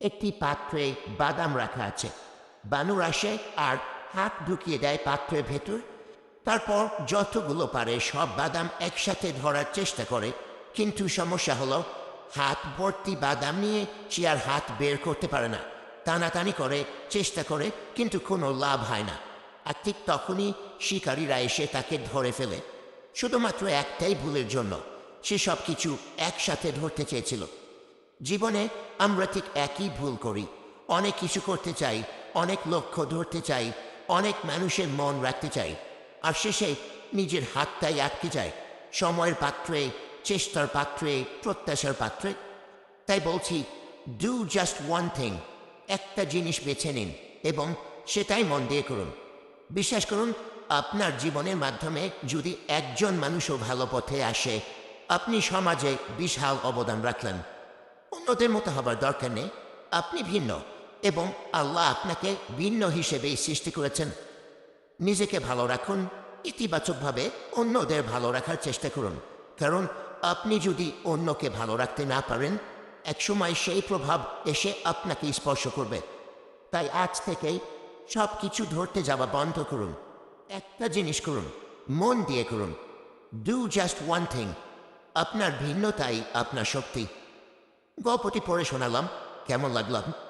একটি পাত্রে বাদাম রাখা আছে। বানর আসে আর হাত ঢুকিয়ে দেয় পাত্রের ভেতর। তারপর যতগুলো পারে সব বাদাম একসাথে ধরার চেষ্টা করে। কিন্তু সমস্যা হলো, হাত ভর্তি বাদাম নিয়ে আর হাত বের করতে পারে না। টানাটানি করে, চেষ্টা করে, কিন্তু কোনো লাভ হয় না। আর ঠিক তখনই শিকারীরা এসে তাকে ধরে ফেলে। শুধুমাত্র একটাই ভুলের জন্য, সে সব কিছু একসাথে ধরতে চেয়েছিল। জীবনে আমরা ঠিক একই ভুল করি। অনেক কিছু করতে চাই, অনেক লক্ষ্য ধরতে চাই, অনেক মানুষের মন রাখতে চাই। আর শেষে নিজের হাতটাই আটকে যায়। সময়ের পাত্রে, চেষ্টার পাত্রে, প্রত্যাশার পাত্রে। তাই বলছি ডু জাস্ট ওয়ান থিং একটা জিনিস বেছে নিন এবং সেটাই মন দিয়ে করুন। বিশ্বাস করুন, আপনার জীবনের মাধ্যমে যদি একজন মানুষও ভালো পথে আসে, আপনি সমাজে বিশাল অবদান রাখলেন। অন্যদের মতো হবার দরকার নেই। আপনি ভিন্ন এবং আল্লাহ আপনাকে ভিন্ন হিসেবেই সৃষ্টি করেছেন। নিজেকে ভালো রাখুন, ইতিবাচকভাবে অন্যদের ভালো রাখার চেষ্টা করুন। কারণ আপনি যদি অন্যকে ভালো রাখতে না পারেন, একসময় সেই প্রভাব এসে আপনাকে স্পর্শ করবে। তাই আজ থেকেই সব কিছু ধরতে যাওয়া বন্ধ করুন। একটা জিনিস করুন, মন দিয়ে করুন। ডু জাস্ট ওয়ান থিং আপনার ভিন্নতাই আপনার শক্তি। গল্পটি পড়ে শোনালাম কেমন লাগল আপ-